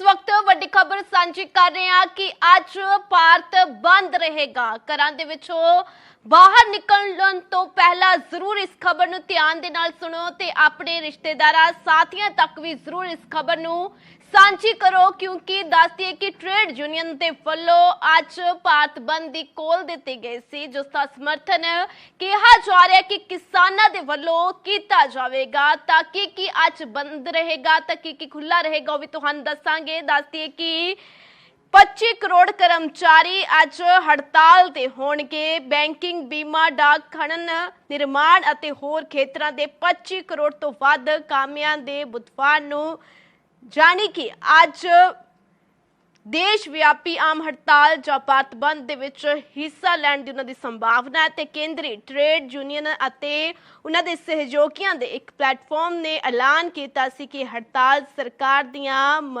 ਇਸ ਵਕਤ ਵੱਡੀ ਖਬਰ ਸਾਂਝੀ ਕਰ ਰਹੇ ਹਾਂ ਕਿ ਅੱਜ ਭਾਰਤ ਬੰਦ ਰਹੇਗਾ। ਘਰਾਂ ਦੇ ਵਿੱਚੋਂ ਬਾਹਰ ਨਿਕਲਣ ਤੋਂ ਪਹਿਲਾਂ ਜ਼ਰੂਰ ਇਸ ਖਬਰ ਨੂੰ ਧਿਆਨ ਦੇ ਨਾਲ ਸੁਣੋ ਤੇ ਆਪਣੇ ਰਿਸ਼ਤੇਦਾਰਾਂ ਸਾਥੀਆਂ ਤੱਕ ਵੀ ਜ਼ਰੂਰ ਇਸ ਖਬਰ ਨੂੰ ਸਾਂਝੀ ਕਰੋ, ਕਿਉਂਕਿ ਦੱਸਦੀਏ ਕਿ ਟ੍ਰੇਡ ਯੂਨੀਅਨ ਦੇ ਵੱਲੋਂ ਅੱਜ ਭਾਰਤ ਬੰਦ ਦੀ ਕੋਲ ਦਿੱਤੀ ਗਈ ਸੀ, ਜਿਸ ਦਾ ਸਮਰਥਨ ਕਿਹਾ ਜਾ ਰਿਹਾ ਕਿ ਕਿਸਾਨਾਂ ਦੇ ਵੱਲੋਂ ਕੀਤਾ ਜਾਵੇਗਾ। ਤਾਂ ਕੀ ਕੀ ਅੱਜ ਬੰਦ ਰਹੇਗਾ, ਤਾਂ ਕੀ ਕੀ ਖੁੱਲਾ ਰਹੇਗਾ ਉਹ ਵੀ ਤੁਹਾਨੂੰ ਦੱਸਾਂਗੇ। ਦੱਸਦੀਏ ਕਿ 25 ਕਰੋੜ ਕਰਮਚਾਰੀ ਅੱਜ ਹੜਤਾਲ ਤੇ ਹੋਣਗੇ। ਬੈਂਕਿੰਗ, ਬੀਮਾ, ਡਾਕ, ਖਣਨ, ਨਿਰਮਾਣ ਅਤੇ ਹੋਰ ਖੇਤਰਾਂ ਦੇ 25 ਕਰੋੜ ਤੋਂ ਵੱਧ ਕਾਮਿਆਂ ਦੇ ਬੁੱਧਵਾਰ ਨੂੰ ਜਾਣੀ ਕਿ ਅੱਜ ਦੇਸ਼ ਵਿਆਪੀ ਆਮ ਹੜਤਾਲ ਜਾਂ ਭਾਰਤ ਬੰਦ ਦੇ ਵਿੱਚ ਹਿੱਸਾ ਲੈਣ ਦੀ ਉਹਨਾਂ ਦੀ ਸੰਭਾਵਨਾ ਹੈ ਤੇ ਕੇਂਦਰੀ ਟ੍ਰੇਡ ਯੂਨੀਅਨ ਅਤੇ ਉਹਨਾਂ ਦੇ ਸਹਿਯੋਗੀਆਂ ਦੇ ਇੱਕ ਪਲੇਟਫਾਰਮ ਨੇ ਐਲਾਨ ਕੀਤਾ ਸੀ ਕਿ ਹੜਤਾਲ ਸਰਕਾਰ ਦੀਆਂ